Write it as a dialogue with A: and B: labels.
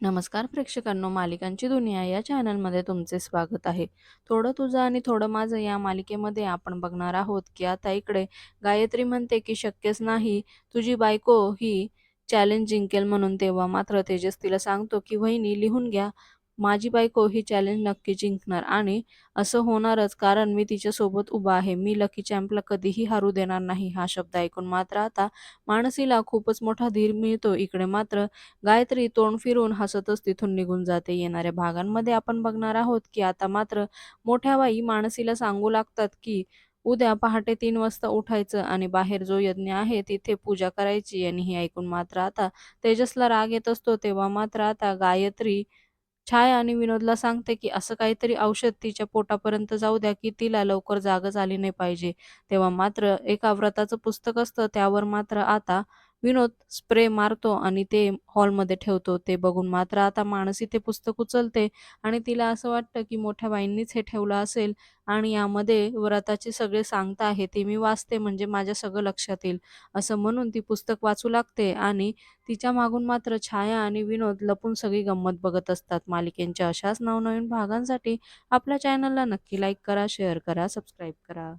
A: नमस्कार प्रेक्षकांनो मालिकांची दुनिया या चॅनलमध्ये तुमचे स्वागत आहे. थोडं तुझं आणि थोडं माझं या मालिकेमध्ये आपण बघणार आहोत की आता इकडे गायत्री म्हणते की शक्यच नाही तुझी बायको ही चॅलेंज जिंकेल म्हणून तेव्हा मात्र तेजस तिला सांगतो की वहिनी लिहून घ्या. माझी बायको ही चॅलेंज नक्की जिंकणार आणि असं होणारच कारण मी तिच्यासोबत उभा आहे. मी लकी चॅम्पला कधीही हारू देणार नाही हा शब्द ऐकून मात्र आता मानसीला खूपच मोठा धीर मिळतो इकडे. मात्र गायत्री तोंड फिरून हसतच तिथून निघून जाते. येणाऱ्या भागांमध्ये आपण बघणार आहोत की आता मात्र मोठ्या बाई मानसीला सांगू लागतात की उद्या पहाटे तीन वाजता उठायचं आणि बाहेर जो यज्ञ आहे तिथे पूजा करायची आणि हे ऐकून मात्र आता तेजसला राग येत असतो. तेव्हा मात्र आता गायत्री छाया आणि विनोदला सांगते की असं काहीतरी औषध तिच्या पोटापर्यंत जाऊ द्या की तिला लवकर जागच आली नाही पाहिजे. तेव्हा मात्र एका व्रताचं पुस्तक असतं त्यावर मात्र आता विनोद स्प्रे मारतो आणि ते हॉलमध्ये ठेवतो. ते बघून मात्र आता मानसी ते पुस्तक उचलते आणि तिला असं वाटतं की मोठ्या बाईंनीच हे ठेवलं असेल आणि यामध्ये व्रताचे सगळे सांगता आहे ते मी वाचते म्हणजे माझ्या सगळं लक्षात येईल. असं म्हणून ती पुस्तक वाचू लागते आणि तिच्या मागून मात्र छाया आणि विनोद लपून सगळी गंमत बघत असतात. मालिकेंच्या अशाच नवनवीन भागांसाठी आपल्या चॅनलला नक्की लाईक करा शेअर करा सबस्क्राईब करा.